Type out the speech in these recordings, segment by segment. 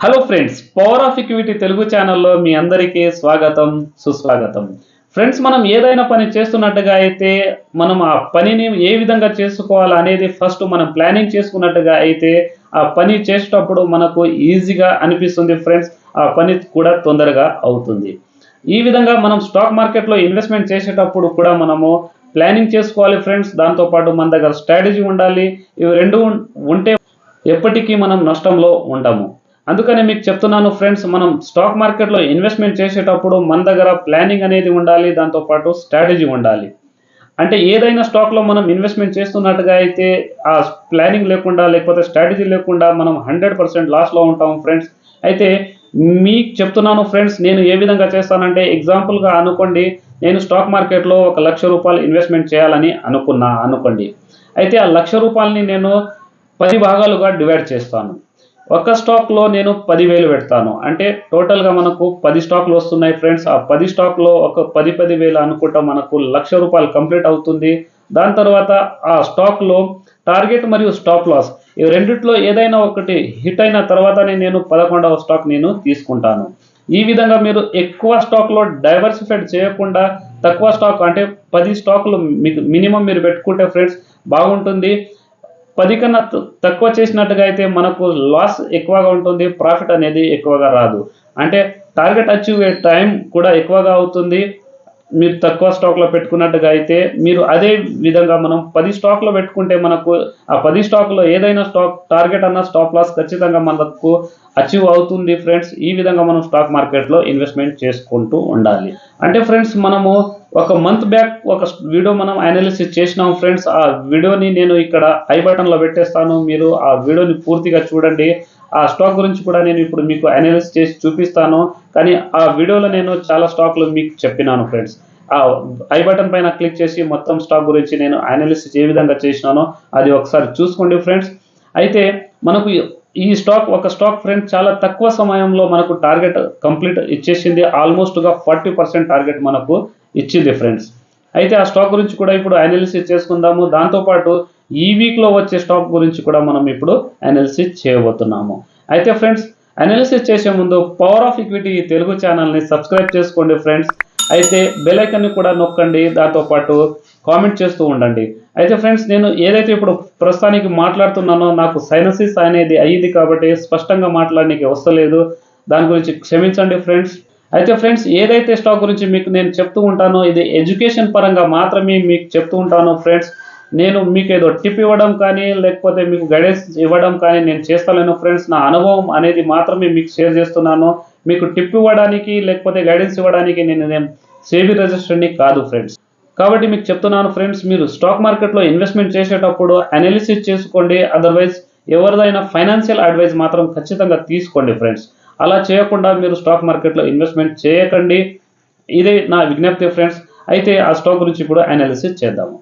Hello friends power of equity Telugu ఛానల్లో మీ అందరికీ స్వాగతం సుస్వాగతం. ఫ్రెండ్స్ మనం ఏదైనా పని చేస్తున్నట్టుగా అయితే మనం ఆ పనిని ఏ విధంగా చేసుకోవాలి అనేది ఫస్ట్ మనం ప్లానింగ్ చేసుకున్నట్టుగా అయితే ఆ పని చేసేటప్పుడు మనకు ఈజీగా అనిపిస్తుంది ఫ్రెండ్స్ ఆ పని కూడా తొందరగా అవుతుంది. ఈ విధంగా మనం స్టాక్ మార్కెట్లో ఇన్వెస్ట్మెంట్ చేసేటప్పుడు కూడా మనము ప్లానింగ్ చేసుకోవాలి ఫ్రెండ్స్ దాంతోపాటు మన దగ్గర స్ట్రాటజీ ఉండాలి. ఇవి రెండు ఉం- ఉంటే ఎప్పటికీ మనం నష్టంలో ఉంటాము అందుకనే మీకు చెప్తున్నాను ఫ్రెండ్స్ మనం స్టాక్ మార్కెట్లో ఇన్వెస్ట్మెంట్ చేసేటప్పుడు మన దగ్గర ప్లానింగ్ అనేది ఉండాలి దాంతోపాటు స్ట్రాటజీ ఉండాలి. అంటే ఏదైనా స్టాక్లో మనం ఇన్వెస్ట్మెంట్ చేస్తున్నట్టుగా అయితే ఆ ప్లానింగ్ లేకుండా లేకపోతే స్ట్రాటజీ లేకుండా మనం హండ్రెడ్ పర్సెంట్ లాస్లో ఉంటాం ఫ్రెండ్స్. అయితే మీకు చెప్తున్నాను ఫ్రెండ్స్ నేను ఏ విధంగా చేస్తానంటే ఎగ్జాంపుల్గా అనుకోండి నేను స్టాక్ మార్కెట్లో ఒక లక్ష రూపాయలు ఇన్వెస్ట్మెంట్ చేయాలని అనుకున్నా అనుకోండి. అయితే ఆ లక్ష రూపాయలని నేను పది భాగాలుగా డివైడ్ చేస్తాను. ఒక స్టాక్లో నేను పదివేలు పెడతాను. అంటే టోటల్గా మనకు పది స్టాక్లు వస్తున్నాయి ఫ్రెండ్స్ ఆ పది స్టాక్లో ఒక పది పది వేలు అనుకుంటా మనకు లక్ష రూపాయలు కంప్లీట్ అవుతుంది. దాని తర్వాత ఆ స్టాక్లో టార్గెట్ మరియు స్టాప్ లాస్ ఈ రెండిట్లో ఏదైనా ఒకటి హిట్ అయిన తర్వాతనే నేను పదకొండవ స్టాక్ నేను తీసుకుంటాను. ఈ విధంగా మీరు ఎక్కువ స్టాక్లో డైవర్సిఫైడ్ చేయకుండా తక్కువ స్టాక్ అంటే పది స్టాకులు మీకు మినిమం మీరు పెట్టుకుంటే ఫ్రెండ్స్ బాగుంటుంది. పది కన్నా తక్కువ చేసినట్టుగా అయితే మనకు లాస్ ఎక్కువగా ఉంటుంది ప్రాఫిట్ అనేది ఎక్కువగా రాదు. అంటే టార్గెట్ అచీవ్ టైం కూడా ఎక్కువగా అవుతుంది. మీరు తక్కువ స్టాక్లో పెట్టుకున్నట్టుగా అయితే మీరు అదే విధంగా మనం పది స్టాక్లో పెట్టుకుంటే మనకు ఆ పది స్టాక్లో ఏదైనా స్టాక్ టార్గెట్ అన్న స్టాప్ లాస్ ఖచ్చితంగా మనకు అచీవ్ అవుతుంది ఫ్రెండ్స్ ఈ విధంగా మనం స్టాక్ మార్కెట్లో ఇన్వెస్ట్మెంట్ చేసుకుంటూ ఉండాలి. అంటే ఫ్రెండ్స్ మనము ఒక మంత్ బ్యాక్ ఒక వీడియో మనం అనాలిసిస్ చేసినాం ఫ్రెండ్స్ ఆ వీడియోని నేను ఇక్కడ ఐ బటన్లో పెట్టేస్తాను. మీరు ఆ వీడియోని పూర్తిగా చూడండి. ఆ స్టాక్ గురించి కూడా నేను ఇప్పుడు మీకు అనాలిసిస్ చేసి చూపిస్తాను. కానీ ఆ వీడియోలో నేను చాలా స్టాక్లు మీకు చెప్పినాను ఫ్రెండ్స్ ఆ ఐ బటన్ పైన క్లిక్ చేసి మొత్తం స్టాక్ గురించి నేను అనాలిసిస్ ఏ విధంగా చేసినానో అది ఒకసారి చూసుకోండి ఫ్రెండ్స్ అయితే మనకు ఈ స్టాక్ ఒక స్టాక్ ఫ్రెండ్ చాలా తక్కువ సమయంలో మనకు టార్గెట్ కంప్లీట్ ఇచ్చేసింది. ఆల్మోస్ట్గా ఫార్టీ పర్సెంట్ టార్గెట్ మనకు ఇచ్చింది ఫ్రెండ్స్ అయితే ఆ స్టాక్ గురించి కూడా ఇప్పుడు అనాలిసిస్ చేసుకుందాము. దాంతోపాటు ఈ వీక్లో వచ్చే స్టాక్ గురించి కూడా మనం ఇప్పుడు అనాలిసిస్ చేయబోతున్నాము. అయితే ఫ్రెండ్స్ అనాలిసిస్ చేసే ముందు పవర్ ఆఫ్ ఈక్విటీ తెలుగు ఛానల్ని సబ్స్క్రైబ్ చేసుకోండి ఫ్రెండ్స్. అయితే బెల్ కూడా నొక్కండి దాంతోపాటు కామెంట్ చేస్తూ ఉండండి. అయితే ఫ్రెండ్స్ నేను ఏదైతే ఇప్పుడు ప్రస్తుతానికి మాట్లాడుతున్నానో నాకు సైనసిస్ అనేది అయ్యింది కాబట్టి స్పష్టంగా మాట్లాడడానికి వస్తలేదు దాని గురించి క్షమించండి ఫ్రెండ్స్. అయితే ఫ్రెండ్స్ ఏదైతే స్టాక్ గురించి మీకు నేను చెప్తూ ఉంటానో ఇది ఎడ్యుకేషన్ పరంగా మాత్రమే మీకు చెప్తూ ఉంటాను ఫ్రెండ్స్. నేను మీకు ఏదో టిప్ ఇవ్వడం కానీ లేకపోతే మీకు గైడెన్స్ ఇవ్వడం కానీ నేను చేస్తాను ఫ్రెండ్స్. నా అనుభవం అనేది మాత్రమే మీకు షేర్ చేస్తున్నాను. మీకు టిప్ ఇవ్వడానికి లేకపోతే గైడెన్స్ ఇవ్వడానికి నేను నేను సేబీ రిజిస్టర్ని కాదు ఫ్రెండ్స్. కాబట్టి మీకు చెప్తున్నాను ఫ్రెండ్స్ మీరు స్టాక్ మార్కెట్లో ఇన్వెస్ట్మెంట్ చేసేటప్పుడు అనాలిసిస్ చేసుకోండి. అదర్వైజ్ ఎవరిదైనా ఫైనాన్షియల్ అడ్వైస్ మాత్రం ఖచ్చితంగా తీసుకోండి ఫ్రెండ్స్. అలా చేయకుండా మీరు స్టాక్ మార్కెట్లో ఇన్వెస్ట్మెంట్ చేయకండి. ఇదే నా విజ్ఞప్తి ఫ్రెండ్స్. అయితే ఆ స్టాక్ గురించి ఇప్పుడు అనాలిసిస్ చేద్దాము.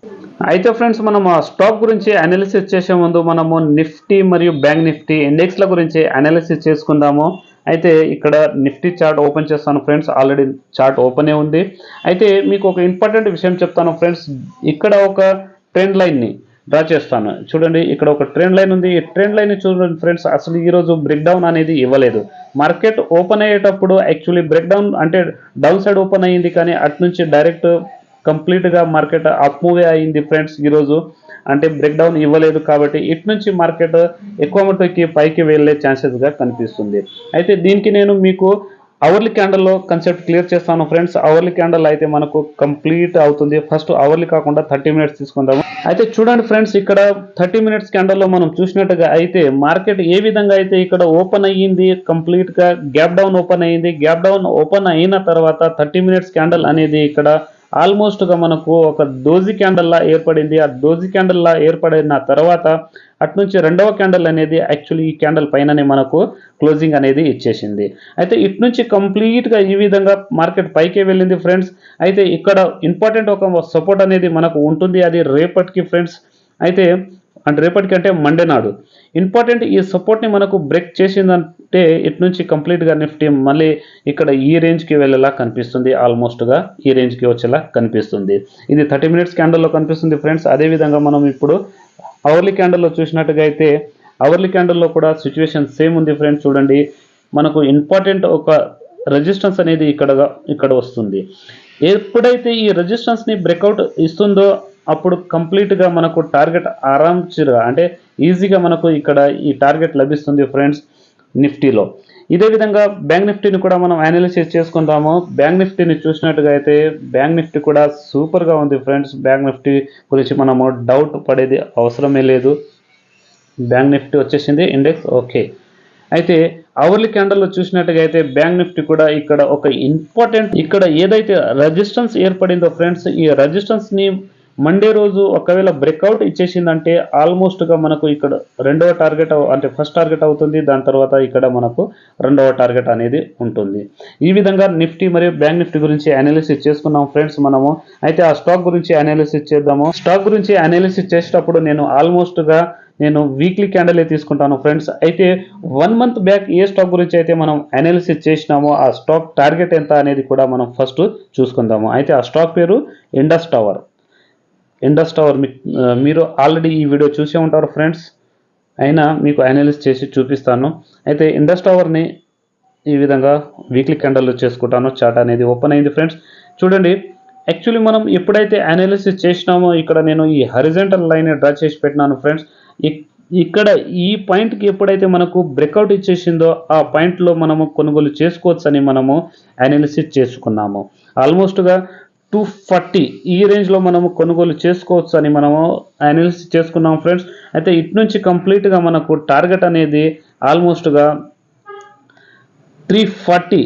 అయితే ఫ్రెండ్స్ మనం స్టాక్ గురించి అనాలిసిస్ చేసే ముందు మనము నిఫ్టీ మరియు బ్యాంక్ నిఫ్టీ ఇండెక్స్ల గురించి అనాలిసిస్ చేసుకుందాము. అయితే ఇక్కడ నిఫ్టీ చార్ట్ ఓపెన్ చేస్తాను ఫ్రెండ్స్ ఆల్రెడీ చార్ట్ ఓపెనే ఉంది. అయితే మీకు ఒక ఇంపార్టెంట్ విషయం చెప్తాను ఫ్రెండ్స్ ఇక్కడ ఒక ట్రెండ్ లైన్ని డ్రా చేస్తాను. చూడండి ఇక్కడ ఒక ట్రెండ్ లైన్ ఉంది. ఈ ట్రెండ్ లైన్ చూడండి ఫ్రెండ్స్ అసలు ఈరోజు బ్రేక్ డౌన్ అనేది ఇవ్వలేదు. మార్కెట్ ఓపెన్ అయ్యేటప్పుడు యాక్చువల్లీ బ్రేక్ డౌన్ అంటే డౌన్ సైడ్ ఓపెన్ అయ్యింది కానీ అటు నుంచి డైరెక్ట్ కంప్లీట్గా మార్కెట్ అప్ మూవే అయింది ఫ్రెండ్స్ ఈరోజు. అంటే బ్రేక్ డౌన్ ఇవ్వలేదు కాబట్టి ఇటు నుంచి మార్కెట్ ఎక్కువ మట్టుకి పైకి వెళ్ళే ఛాన్సెస్గా కనిపిస్తుంది. అయితే దీనికి నేను మీకు అవర్లీ క్యాండల్లో కన్సెప్ట్ క్లియర్ చేస్తాను ఫ్రెండ్స్ అవర్లీ క్యాండల్ అయితే మనకు కంప్లీట్ అవుతుంది. ఫస్ట్ అవర్లీ కాకుండా థర్టీ మినిట్స్ తీసుకుందాము. అయితే చూడండి ఫ్రెండ్స్ ఇక్కడ థర్టీ మినిట్స్ క్యాండల్లో మనం చూసినట్టుగా అయితే మార్కెట్ ఏ విధంగా అయితే ఇక్కడ ఓపెన్ అయ్యింది కంప్లీట్గా గ్యాప్ డౌన్ ఓపెన్ అయ్యింది గ్యాప్ డౌన్ ఓపెన్ అయిన తర్వాత థర్టీ మినిట్స్ క్యాండల్ అనేది ఇక్కడ ఆల్మోస్ట్గా మనకు ఒక దోజి క్యాండల్లా ఏర్పడింది. ఆ దోజి క్యాండల్లా ఏర్పడిన తర్వాత అటు నుంచి రెండవ క్యాండల్ అనేది యాక్చువల్లీ ఈ క్యాండల్ పైననే మనకు క్లోజింగ్ అనేది ఇచ్చేసింది. అయితే ఇటు నుంచి కంప్లీట్గా ఈ విధంగా మార్కెట్ పైకే వెళ్ళింది ఫ్రెండ్స్ అయితే ఇక్కడ ఇంపార్టెంట్ ఒక సపోర్ట్ అనేది మనకు ఉంటుంది. అది రేపటికి ఫ్రెండ్స్ అయితే అంటే రేపటికి అంటే మండే నాడు. ఇంపార్టెంట్ ఈ సపోర్ట్ని మనకు బ్రేక్ అంటే ఇటు నుంచి కంప్లీట్గా నిఫ్టీ మళ్ళీ ఇక్కడ ఈ రేంజ్కి వెళ్ళేలా కనిపిస్తుంది ఆల్మోస్ట్గా ఈ రేంజ్కి వచ్చేలా కనిపిస్తుంది. ఇది థర్టీ మినిట్స్ క్యాండల్లో కనిపిస్తుంది ఫ్రెండ్స్. అదేవిధంగా మనం ఇప్పుడు అవర్లీ క్యాండల్లో చూసినట్టుగా అయితే అవర్లీ క్యాండల్లో కూడా సిచ్యువేషన్ సేమ్ ఉంది ఫ్రెండ్స్. చూడండి మనకు ఇంపార్టెంట్ ఒక రెజిస్టెన్స్ అనేది ఇక్కడ ఇక్కడ వస్తుంది. ఎప్పుడైతే ఈ రెజిస్టెన్స్ని బ్రేక్అవుట్ ఇస్తుందో అప్పుడు కంప్లీట్గా మనకు టార్గెట్ ఆరాంచిగా అంటే ఈజీగా మనకు ఇక్కడ ఈ టార్గెట్ లభిస్తుంది ఫ్రెండ్స్. నిఫ్టీలో. ఇదే విధంగా బ్యాంక్ నిఫ్టీని కూడా మనం అనాలిసిస్ చేసుకుందాము. బ్యాంక్ నిఫ్టీని చూసినట్టుగా అయితే బ్యాంక్ నిఫ్టీ కూడా సూపర్గా ఉంది ఫ్రెండ్స్. బ్యాంక్ నిఫ్టీ గురించి మనము డౌట్ పడేది అవసరమే లేదు. బ్యాంక్ నిఫ్టీ వచ్చేసింది ఇండెక్స్ ఓకే. అయితే అవర్లీ క్యాండల్లో చూసినట్టుగా అయితే బ్యాంక్ నిఫ్టీ కూడా ఇక్కడ ఒక ఇంపార్టెంట్ ఇక్కడ ఏదైతే రెజిస్టెన్స్ ఏర్పడిందో ఫ్రెండ్స్ ఈ రెజిస్టెన్స్ని మండే రోజు ఒకవేళ బ్రేక్అవుట్ ఇచ్చేసిందంటే ఆల్మోస్ట్గా మనకు ఇక్కడ రెండవ టార్గెట్ అంటే ఫస్ట్ టార్గెట్ అవుతుంది. దాని తర్వాత ఇక్కడ మనకు రెండవ టార్గెట్ అనేది ఉంటుంది. ఈ విధంగా నిఫ్టీ మరియు బ్యాంక్ నిఫ్టీ గురించి అనాలిసిస్ చేసుకున్నాం ఫ్రెండ్స్ మనము. అయితే ఆ స్టాక్ గురించి అనాలిసిస్ చేద్దాము. స్టాక్ గురించి అనాలిసిస్ చేసేటప్పుడు నేను ఆల్మోస్ట్గా నేను వీక్లీ క్యాండలే తీసుకుంటాను ఫ్రెండ్స్ అయితే వన్ మంత్ బ్యాక్ ఏ స్టాక్ గురించి అయితే మనం అనాలిసిస్ చేసినామో ఆ స్టాక్ టార్గెట్ ఎంత అనేది కూడా మనం ఫస్ట్ చూసుకుందాము. అయితే ఆ స్టాక్ పేరు ఇండస్ టవర్ ఇండస్ టవర్ మీరు ఆల్రెడీ ఈ వీడియో చూసే ఉంటారు ఫ్రెండ్స్ అయినా మీకు అనాలిసిస్ చేసి చూపిస్తాను. అయితే ఇండస్ టవర్ని ఈ విధంగా వీక్లీ క్యాండల్లో చేసుకుంటాను. చార్ట్ అనేది ఓపెన్ అయింది ఫ్రెండ్స్ చూడండి యాక్చువల్లీ మనం ఎప్పుడైతే అనాలిసిస్ చేసినామో ఇక్కడ నేను ఈ హరిజెంటల్ లైన్ డ్రా చేసి పెట్టినాను ఫ్రెండ్స్ ఇక్కడ ఈ పాయింట్కి ఎప్పుడైతే మనకు బ్రేక్అవుట్ ఇచ్చేసిందో ఆ పాయింట్లో మనము కొనుగోలు చేసుకోవచ్చని మనము అనాలిసిస్ చేసుకున్నాము. ఆల్మోస్ట్గా టూ ఫార్టీ ఈ రేంజ్లో మనము కొనుగోలు చేసుకోవచ్చు అని మనము అనాలిసిస్ చేసుకున్నాం ఫ్రెండ్స్. అయితే ఇటు నుంచి కంప్లీట్గా మనకు టార్గెట్ అనేది ఆల్మోస్ట్గా త్రీ ఫార్టీ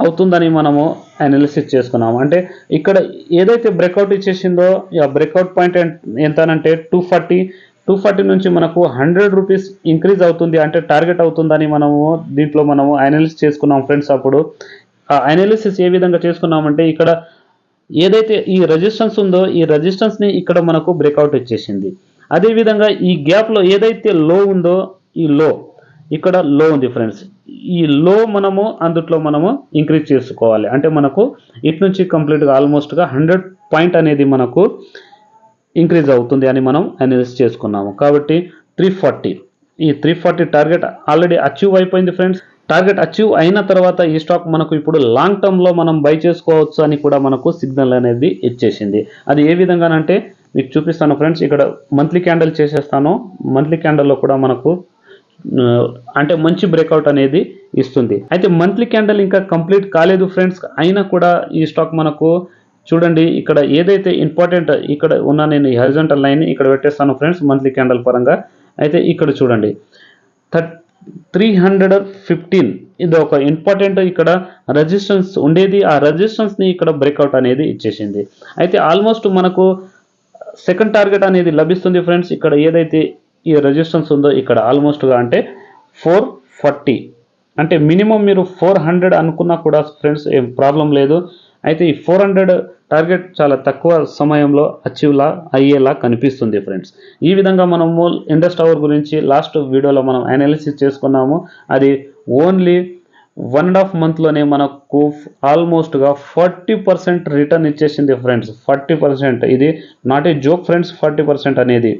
అవుతుందని మనము అనాలిసిస్ చేసుకున్నాము. అంటే ఇక్కడ ఏదైతే బ్రేక్అవుట్ ఇచ్చేసిందో ఆ బ్రేక్అవుట్ పాయింట్ ఎంతనంటే టూ ఫార్టీ. టూ ఫార్టీ నుంచి మనకు హండ్రెడ్ రూపీస్ ఇంక్రీజ్ అవుతుంది అంటే టార్గెట్ అవుతుందని మనము దీంట్లో మనము అనాలిసిస్ చేసుకున్నాం ఫ్రెండ్స్ అప్పుడు. ఆ అనాలిసిస్ ఏ విధంగా చేసుకున్నామంటే ఇక్కడ ఏదైతే ఈ రెజిస్టెన్స్ ఉందో ఈ రెజిస్టెన్స్ని ఇక్కడ మనకు బ్రేక్అవుట్ ఇచ్చేసింది. అదేవిధంగా ఈ గ్యాప్లో ఏదైతే లో ఉందో ఈ లో ఇక్కడ లో ఉంది ఫ్రెండ్స్ ఈ లో మనము అందుట్లో మనము ఇంక్రీజ్ చేసుకోవాలి. అంటే మనకు ఇటు నుంచి కంప్లీట్గా ఆల్మోస్ట్గా హండ్రెడ్ పాయింట్ అనేది మనకు ఇంక్రీజ్ అవుతుంది అని మనం అనలిస్ చేసుకున్నాము. కాబట్టి త్రీ ఫార్టీ ఈ three forty target already achieve అయిపోయింది ఫ్రెండ్స్ టార్గెట్ అచీవ్ అయిన తర్వాత ఈ స్టాక్ మనకు ఇప్పుడు లాంగ్ టర్మ్లో మనం బై చేసుకోవచ్చు అని కూడా మనకు సిగ్నల్ అనేది ఇచ్చేసింది. అది ఏ విధంగానంటే మీకు చూపిస్తాను ఫ్రెండ్స్ ఇక్కడ మంత్లీ క్యాండిల్ చేసేస్తాను. మంత్లీ క్యాండిల్లో కూడా మనకు అంటే మంచి బ్రేక్అవుట్ అనేది ఇస్తుంది. అయితే మంత్లీ క్యాండిల్ ఇంకా కంప్లీట్ కాలేదు ఫ్రెండ్స్. అయినా కూడా ఈ స్టాక్ మనకు చూడండి ఇక్కడ ఏదైతే ఇంపార్టెంట్ ఇక్కడ ఉన్న నేను ఈ హరిజంటల్ లైన్ ఇక్కడ పెట్టేస్తాను ఫ్రెండ్స్ మంత్లీ క్యాండిల్ పరంగా. అయితే ఇక్కడ చూడండి థర్ త్రీ హండ్రెడ్ ఫిఫ్టీన్ ఇది ఒక ఇంపార్టెంట్ ఇక్కడ రెజిస్టెన్స్ ఉండేది. ఆ రెజిస్టెన్స్ని ఇక్కడ బ్రేక్అవుట్ అనేది ఇచ్చేసింది. అయితే ఆల్మోస్ట్ మనకు సెకండ్ టార్గెట్ అనేది లభిస్తుంది ఫ్రెండ్స్ ఇక్కడ ఏదైతే ఈ రెజిస్టెన్స్ ఉందో ఇక్కడ ఆల్మోస్ట్గా అంటే ఫోర్ ఫార్టీ అంటే మినిమం మీరు ఫోర్ హండ్రెడ్ అనుకున్నా కూడా ఫ్రెండ్స్ ఏం ప్రాబ్లం లేదు. అయితే ఈ ఫోర్ హండ్రెడ్ టార్గెట్ చాలా తక్కువ సమయంలో అచీవ్లా అయ్యేలా కనిపిస్తుంది ఫ్రెండ్స్. ఈ విధంగా మనము ఇండస్ టవర్ గురించి లాస్ట్ వీడియోలో మనం అనాలిసిస్ చేసుకున్నాము. అది ఓన్లీ వన్ అండ్ హాఫ్ మంత్లోనే మనకు ఆల్మోస్ట్గా ఫార్టీ పర్సెంట్ రిటర్న్ ఇచ్చేసింది ఫ్రెండ్స్. ఫార్టీ పర్సెంట్ ఇది not a joke friends forty percent అనేది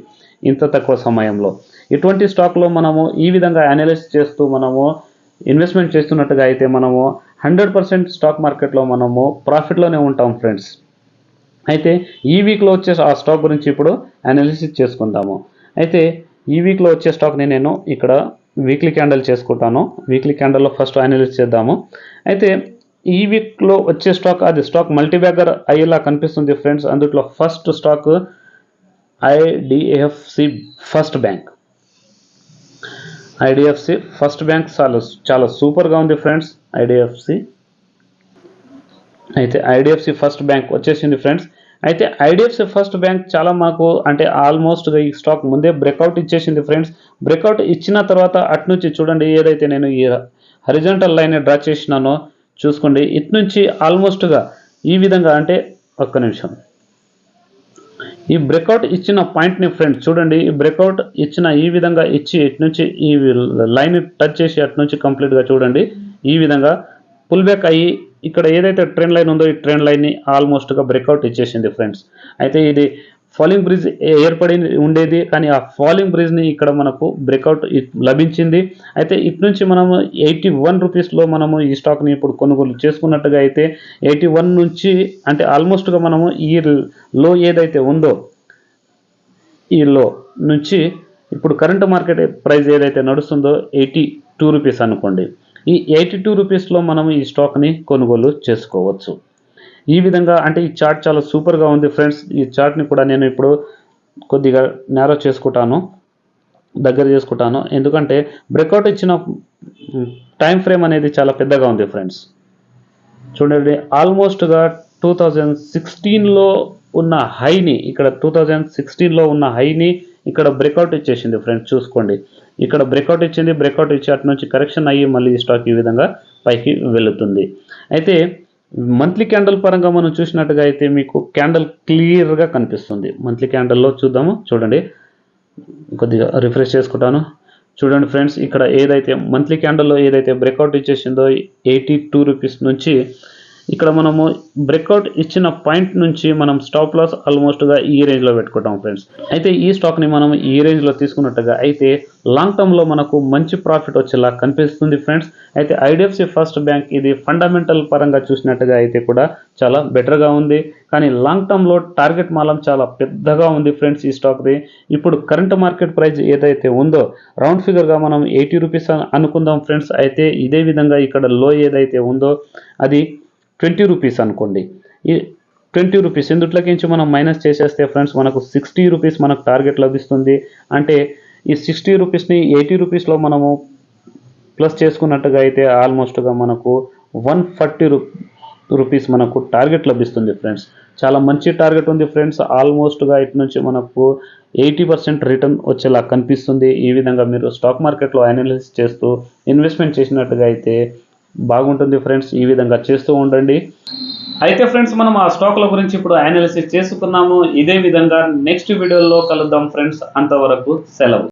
ఇంత తక్కువ సమయంలో. ఇటువంటి స్టాక్లో మనము ఈ విధంగా అనాలిసిస్ చేస్తూ మనము ఇన్వెస్ట్మెంట్ చేస్తున్నట్టుగా అయితే మనము హండ్రెడ్ పర్సెంట్ స్టాక్ మార్కెట్లో మనము ప్రాఫిట్లోనే ఉంటాం ఫ్రెండ్స్. అయితే ఈ వీక్లో వచ్చే ఆ స్టాక్ గురించి ఇప్పుడు అనాలిసిస్ చేసుకుందాము. అయితే ఈ వీక్లో వచ్చే స్టాక్ని నేను ఇక్కడ వీక్లీ క్యాండిల్ చేసుకుంటాను. వీక్లీ క్యాండిల్లో ఫస్ట్ అనాలిసిస్ చేద్దాము. అయితే ఈ వీక్లో వచ్చే స్టాక్ అది స్టాక్ మల్టీబ్యాగర్ అయ్యేలా కనిపిస్తుంది ఫ్రెండ్స్. అందుట్లో first stock IDFC first bank IDFC first bank చాలా చాలా సూపర్గా ఉంది ఫ్రెండ్స్. ఐడిఎఫ్సి. అయితే ఐడిఎఫ్సి ఫస్ట్ బ్యాంక్ వచ్చేసింది ఫ్రెండ్స్. అయితే ఐడిఎఫ్సి ఫస్ట్ బ్యాంక్ చాలా మాకు అంటే ఆల్మోస్ట్గా ఈ స్టాక్ ముందే బ్రేక్అవుట్ ఇచ్చేసింది ఫ్రెండ్స్. బ్రేక్అవుట్ ఇచ్చిన తర్వాత అటు నుంచి చూడండి ఏదైతే నేను ఈ హరిజంటల్ లైన్ డ్రా చేసినానో చూసుకోండి. ఇటు నుంచి ఆల్మోస్ట్గా ఈ విధంగా అంటే ఒక్క నిమిషం. ఈ బ్రేక్అవుట్ ఇచ్చిన పాయింట్ని ఫ్రెండ్స్ చూడండి. ఈ బ్రేక్అవుట్ ఇచ్చిన ఈ విధంగా ఇచ్చి ఇటు నుంచి ఈ లైన్ టచ్ చేసి అటు నుంచి కంప్లీట్గా చూడండి. ఈ విధంగా పుల్ బ్యాక్ అయ్యి ఇక్కడ ఏదైతే ట్రెండ్ లైన్ ఉందో ఈ ట్రెండ్ లైన్ని ఆల్మోస్ట్గా బ్రేక్అవుట్ ఇచ్చేసింది ఫ్రెండ్స్ అయితే ఇది ఫాలింగ్ బ్రిడ్జ్ ఏర్పడి ఉండేది కానీ ఆ ఫాలింగ్ బ్రిడ్జ్ని ఇక్కడ మనకు బ్రేక్అవుట్ లభించింది. అయితే ఇటు నుంచి మనము ఎయిటీ వన్ రూపీస్లో మనము ఈ స్టాక్ని ఇప్పుడు కొనుగోలు చేసుకున్నట్టుగా అయితే ఎయిటీ వన్ నుంచి అంటే ఆల్మోస్ట్గా మనము ఈ లో ఏదైతే ఉందో ఈ లో నుంచి ఇప్పుడు కరెంట్ మార్కెట్ ప్రైస్ ఏదైతే నడుస్తుందో ఎయిటీ టూ రూపీస్ అనుకోండి. ఈ ఎయిటీ టూ రూపీస్లో మనం ఈ స్టాక్ని కొనుగోలు చేసుకోవచ్చు. ఈ విధంగా అంటే ఈ చార్ట్ చాలా సూపర్గా ఉంది ఫ్రెండ్స్. ఈ చార్ట్ని కూడా నేను ఇప్పుడు కొద్దిగా నేరో చేసుకుంటాను దగ్గర చేసుకుంటాను. ఎందుకంటే బ్రేక్అవుట్ ఇచ్చిన టైం ఫ్రేమ్ అనేది చాలా పెద్దగా ఉంది ఫ్రెండ్స్. చూడండి ఆల్మోస్ట్గా టూ థౌజండ్ సిక్స్టీన్లో ఉన్న హైని ఇక్కడ టూ థౌజండ్ సిక్స్టీన్లో ఉన్న హైని ఇక్కడ బ్రేక్అవుట్ ఇచ్చేసింది ఫ్రెండ్స్ చూసుకోండి. ఇక్కడ బ్రేక్అవుట్ ఇచ్చింది బ్రేక్అవుట్ ఇచ్చి అటు నుంచి కరెక్షన్ అయ్యి మళ్ళీ ఈ స్టాక్ ఈ విధంగా పైకి వెళుతుంది. అయితే మంత్లీ క్యాండిల్ పరంగా మనం చూసినట్టుగా అయితే మీకు క్యాండిల్ క్లియర్గా కనిపిస్తుంది. మంత్లీ క్యాండిల్లో చూద్దాము చూడండి. కొద్దిగా రిఫ్రెష్ చేసుకుంటాను. చూడండి ఫ్రెండ్స్ ఇక్కడ ఏదైతే మంత్లీ క్యాండిల్లో ఏదైతే బ్రేక్అవుట్ ఇచ్చేసిందో ఎయిటీ టూ రూపీస్ నుంచి ఇక్కడ మనము బ్రేక్అవుట్ ఇచ్చిన పాయింట్ నుంచి మనం స్టాప్ లాస్ ఆల్మోస్ట్గా ఈ రేంజ్లో పెట్టుకుంటాం ఫ్రెండ్స్ అయితే ఈ స్టాక్ని మనం ఈ రేంజ్లో తీసుకున్నట్టుగా అయితే లాంగ్ టర్మ్లో మనకు మంచి ప్రాఫిట్ వచ్చేలా కనిపిస్తుంది ఫ్రెండ్స్ అయితే ఐడిఎఫ్సి ఫస్ట్ బ్యాంక్ ఇది ఫండమెంటల్ పరంగా చూసినట్టుగా అయితే కూడా చాలా బెటర్గా ఉంది. కానీ లాంగ్ టర్మ్లో టార్గెట్ మాలం చాలా పెద్దగా ఉంది ఫ్రెండ్స్ ఈ స్టాక్ది ఇప్పుడు కరెంట్ మార్కెట్ ప్రైస్ ఏదైతే ఉందో రౌండ్ ఫిగర్గా మనం ఎయిటీ రూపీస్ అనుకుందాం ఫ్రెండ్స్ అయితే ఇదే విధంగా ఇక్కడ లో ఏదైతే ఉందో అది ట్వంటీ రూపీస్ అనుకోండి. ఈ ట్వంటీ రూపీస్ ఇందుట్లోకించి మనం మైనస్ చేసేస్తే ఫ్రెండ్స్ మనకు సిక్స్టీ రూపీస్ మనకు టార్గెట్ లభిస్తుంది. అంటే ఈ సిక్స్టీ రూపీస్ని ఎయిటీ రూపీస్లో మనము ప్లస్ చేసుకున్నట్టుగా అయితే ఆల్మోస్ట్గా మనకు వన్ ఫార్టీ రూ రూపీస్ మనకు టార్గెట్ లభిస్తుంది ఫ్రెండ్స్. చాలా మంచి టార్గెట్ ఉంది ఫ్రెండ్స్. ఆల్మోస్ట్గా ఇటు నుంచి మనకు ఎయిటీ పర్సెంట్ రిటర్న్ వచ్చేలా కనిపిస్తుంది. ఈ విధంగా మీరు స్టాక్ మార్కెట్లో అనాలిసిస్ చేస్తూ ఇన్వెస్ట్మెంట్ చేసినట్టుగా అయితే బాగుంటుంది ఫ్రెండ్స్ ఈ విధంగా చేస్తూ ఉండండి. అయితే ఫ్రెండ్స్ మనం ఆ స్టాక్ల గురించి ఇప్పుడు అనాలిసిస్ చేసుకున్నాము. ఇదే విధంగా నెక్స్ట్ వీడియోలో కలుద్దాం ఫ్రెండ్స్. అంతవరకు సెలవు.